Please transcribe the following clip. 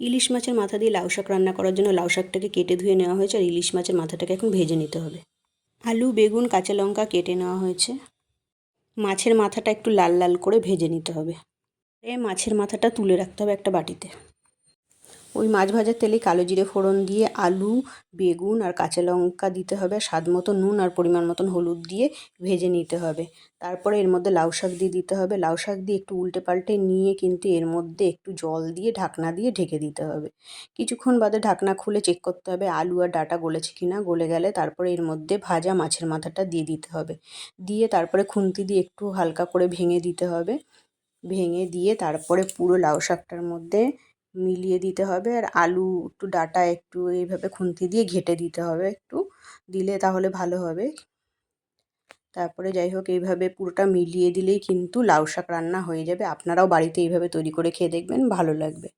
ইলিশ মাছের মাথা দিয়ে লাউ শাক রান্না করার জন্য লাউ শাকটাকে কেটে ধুয়ে নেওয়া হয়েছে আর ইলিশ মাছের মাথাটাকে এখন ভেজে নিতে হবে। আলু, বেগুন, কাঁচা লঙ্কা কেটে নেওয়া হয়েছে। মাছের মাথাটা একটু লাল লাল করে ভেজে নিতে হবে। এ মাছের মাথাটা তুলে রাখতে হবে একটা বাটিতে। ওই মাছ ভাজার তেলে কালো জিরে ফোড়ন দিয়ে আলু, বেগুন আর কাঁচা লঙ্কা দিতে হবে। স্বাদ মতো নুন আর পরিমাণ মতন হলুদ দিয়ে ভেজে নিতে হবে। তারপরে এর মধ্যে লাউ শাক দিয়ে দিতে হবে। লাউ শাক দিয়ে একটু উল্টে পাল্টে নিয়ে কিন্তু এর মধ্যে একটু জল দিয়ে, ঢাকনা দিয়ে ঢেকে দিতে হবে। কিছুক্ষণ বাদে ঢাকনা খুলে চেক করতে হবে আলু আর ডাটা গলেছে কি না গলে গেলে তারপরে এর মধ্যে ভাজা মাছের মাথাটা দিয়ে দিতে হবে। দিয়ে তারপরে খুন্তি দিয়ে একটু হালকা করে ভেঙে দিতে হবে। ভেঙে দিয়ে তারপরে পুরো লাউ শাকটার মধ্যে মিলিয়ে দিতে হবে। আর আলু একটু ডাটা একটু এইভাবে খুন্তি দিয়ে ঘেটে দিতে হবে একটু। দিলে তাহলে ভালো হবে। তারপরে যাই হোক, এইভাবে পুরোটা মিলিয়ে দিলেই কিন্তু লাউ শাক রান্না হয়ে যাবে। আপনারাও বাড়িতে এইভাবে তৈরি করে খেয়ে দেখবেন, ভালো লাগবে।